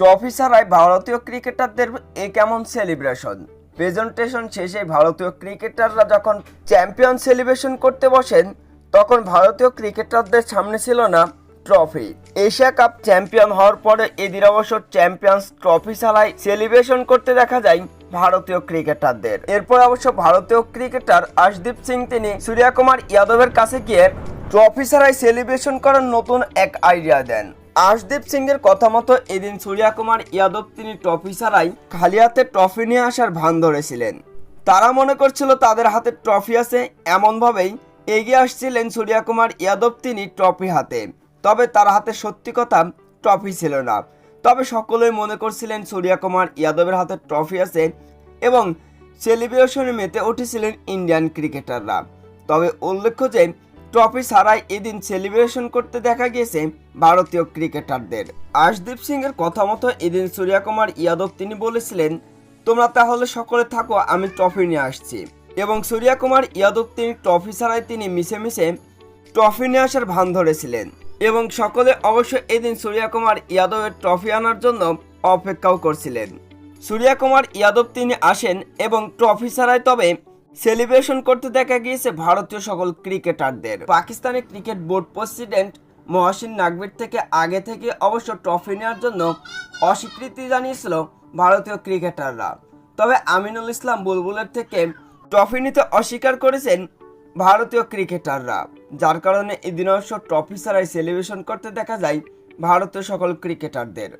Trophy ছাড়াই ভারতীয় ক্রিকেটারদের এ কেমন সেলিব্রেশন? প্রেজেন্টেশন শেষে ভারতীয় ক্রিকেটাররা যখন চ্যাম্পিয়ন সেলিব্রেশন করতে বসেন, তখন ভারতীয় ক্রিকেটারদের সামনে ছিল না ট্রফি। এশিয়া কাপ চ্যাম্পিয়ন হওয়ার পরে এদিন অবশ্য চ্যাম্পিয়ন্স ট্রফি ছাড়াই সেলিব্রেশন করতে দেখা যায় ভারতীয় ক্রিকেটারদের। এরপর অবশ্য ভারতীয় ক্রিকেটার আশদীপ সিং তিনি সূর্যা কুমার যাদবের কাছে গিয়ে ট্রফি ছাড়াই সেলিব্রেশন করার নতুন এক আইডিয়া দেন। আশদীপ সিং এর কথা মতো এদিন সূর্যা কুমার ইয়াদব তিনি ট্রফি ছাড়াই খালি হাতে ট্রফি নিয়ে আসার ভান ধরেছিলেন। তারা মনে করছিল তাদের হাতে ট্রফি আছে, এমনভাবেই এগিয়ে আসছিলেন সূর্যা কুমার ইয়াদব তিনি ট্রফি হাতে। তবে তার হাতে সত্যি কথা ট্রফি ছিল না। তবে সকলেই মনে করছিলেন সূর্যা কুমার ইয়াদবের হাতে ট্রফি আছে এবং সেলিব্রেশনে মেতে উঠেছিলেন ইন্ডিয়ান ক্রিকেটাররা। তবে উল্লেখ্য যে ট্রফি ছাড়াই এদিন সেলিব্রেশন করতে দেখা গিয়েছে ভারতীয় ক্রিকেটারদের। আশদীপ সিং এর কথা মতো এদিন সূর্যা কুমার যাদব তিনি বলেছিলেন, তোমরা তাহলে সকলে থাকো, আমি ট্রফি নিয়ে আসছি। এবং সূর্যা কুমার যাদব তিনি ট্রফি ছাড়াই তিনি মিশে মিশে ট্রফি নিয়ে আসার ভান ধরেছিলেন। এবং সকলে অবশ্য এদিন সূর্যা কুমার যাদবের ট্রফি আনার জন্য অপেক্ষাও করছিলেন। সূর্যা কুমার যাদব তিনি আসেন এবং ট্রফি ছাড়াই তবে সেলিব্রেশন করতে দেখা গিয়েছে ভারতীয় সকল ক্রিকেটারদের। পাকিস্তানের ক্রিকেট বোর্ড প্রেসিডেন্ট মহসিন নাকবির থেকে আগে থেকে অবশ্য ট্রফি নেওয়ার জন্য অস্বীকৃতি জানিয়েছিল ভারতীয় ক্রিকেটাররা। তবে আমিনুল ইসলাম বুলবুলের থেকে ট্রফি নিতে অস্বীকার করেছেন ভারতীয় ক্রিকেটাররা। যার কারণে এদিন অবশ্য ট্রফি ছাড়াই সেলিব্রেশন করতে দেখা যায় ভারতীয় সকল ক্রিকেটারদের।